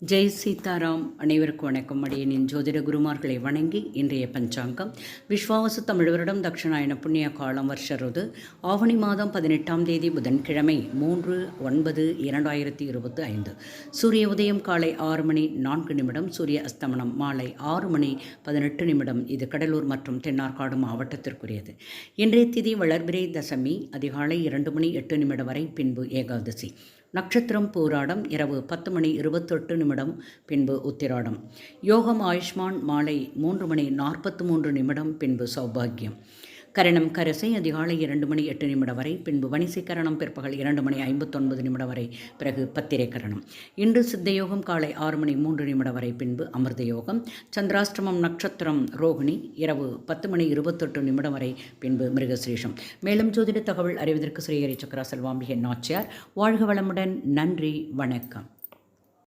ஜெய் சீதாராம் அனைவருக்கும் வணக்கம். அடியனின் ஜோதிட குருமார்களை வணங்கி இன்றைய பஞ்சாங்கம். விஸ்வாவசு தமிழ் வருடம் தட்சிணாயன புண்ணிய காலம் வருஷருது ஆவணி மாதம் பதினெட்டாம் தேதி புதன்கிழமை மூன்று ஒன்பது இரண்டாயிரத்தி இருபத்தி ஐந்து. சூரிய உதயம் காலை ஆறு மணி நான்கு நிமிடம் சூரிய அஸ்தமனம் மாலை ஆறு மணி பதினெட்டு நிமிடம். இது கடலூர் மற்றும் தென்னார்காடு மாவட்டத்திற்குரியது. இன்றைய திதி வளர்பிறை தசமி அதிகாலை இரண்டு மணி எட்டு நிமிடம் வரை பின்பு ஏகாதசி. நட்சத்திரம் போராடம் இரவு பத்து மணி இருபத்தெட்டு நிமிடம் பின்பு உத்திராடம். யோகம் ஆயுஷ்மான் மாலை மூன்று மணி நாற்பத்து மூன்று நிமிடம் பின்பு சௌபாகியம். கரணம் கரசை அதிகாலை இரண்டு மணி எட்டு நிமிடம் வரை பின்பு வணிசை கரணம் பிற்பகல் இரண்டு மணி ஐம்பத்தொன்பது நிமிடம் வரை பிறகு பத்திரை கரணம். இன்று சித்தயோகம் காலை ஆறு மணி மூன்று நிமிடம் வரை பின்பு அமிர்த யோகம் சந்திராஷ்டிரமம் நட்சத்திரம் ரோகிணி இரவு பத்து மணி இருபத்தெட்டு நிமிடம் வரை பின்பு மிருகசிரீஷம் மேலும் ஜோதிட தகவல் அறிவதற்கு ஸ்ரீஹரி சக்கரா செல்வாம்பிகை நாச்சியார். வாழ்க வளமுடன் நன்றி வணக்கம்.